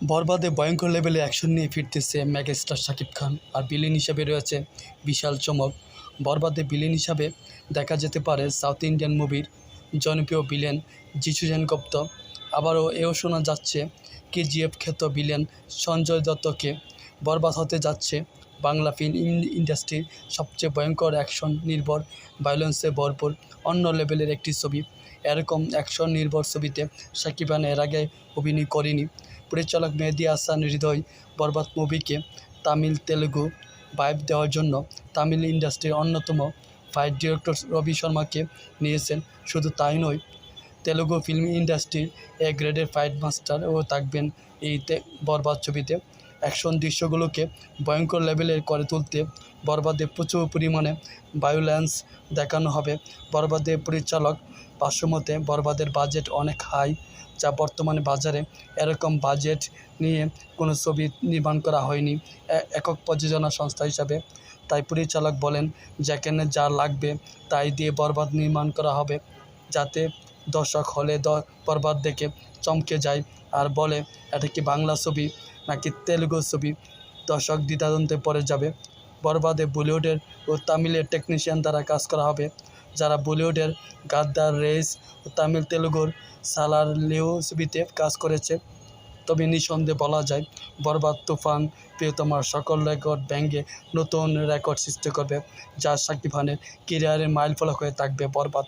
বরবাদে ভয়ঙ্কর লেভেলে অ্যাকশন নিয়ে ফিরতেছে মেগাস্টার শাকিব খান আর ভিলেন হিসাবে রয়েছে বিশাল চমক। বরবাদে ভিলেন হিসাবে দেখা যেতে পারে সাউথ ইন্ডিয়ান মুভির জনপ্রিয় ভিলেন যিশু সেনগুপ্ত আবারও এও শোনা যাচ্ছে কেজিএফ খ্যাত ভিলেন সঞ্জয় দত্তকে। বরবাদ হতে যাচ্ছে বাংলা ফিল্ম ইন্ডাস্ট্রির সবচেয়ে ভয়ঙ্কর অ্যাকশন নির্ভর ভায়োলেন্সে ভরপুর অন্য লেভেলের একটি ছবি। এরকম অ্যাকশন নির্ভর ছবিতে শাকিব খান এর আগে অভিনয় করেনি। পরিচালক মেহেদি হাসান হৃদয় বরবাদ মুভিকে তামিল, তেলেগু ভাইব দেওয়ার জন্য তামিল ইন্ডাস্ট্রির অন্যতম ফাইট ডিরেক্টর রবি শর্মাকে নিয়েছেন। শুধু তাই নয়, তেলুগু ফিল্ম ইন্ডাস্ট্রির এ গ্রেডের ফাইট মাস্টারও থাকবেন এই বরবাদ ছবিতে। অ্যাকশন দৃশ্যগুলোকে ভয়ঙ্কর লেভেলের করে তুলতে বরবাদে প্রচুর পরিমাণে ভায়োলেন্স দেখানো হবে। বরবাদে পরিচালক ভাষ্যমতে বরবাদের বাজেট অনেক হাই যা বর্তমানে বাজারে এরকম বাজেট নিয়ে কোনো ছবি নির্মাণ করা হয়নি। একক প্রযোজনা সংস্থা হিসাবে। তাই পরিচালক বলেন, যেখানে যা লাগবে, তাই দিয়ে বরবাদ নির্মাণ করা হবে। যাতে দর্শক হলে বরবাদ দেখে চমকে যায় আর বলে, এটা কি বাংলা ছবি নাকি তেলুগু ছবি দর্শক দ্বিধাদ্বন্দ্বে পড়ে যাবে। বরবাদে বলিউডের ও তামিলের টেকনিশিয়ান দ্বারা কাজ করা হবে। যারা বলিউডের গাদ্দার রেস তামিল তেলুগুর সালার লিও ছবিতে কাজ করেছে। তবে নিঃসন্দেহে বলা যায়, বরবাদ তুফান প্রিয়তমার সকল রেকর্ড ব্যাঙ্গে নতুন রেকর্ড সৃষ্টি করবে, যা সাকিব খানের কেরিয়ারের মাইল ফলক হয়ে থাকবে বরবাদ।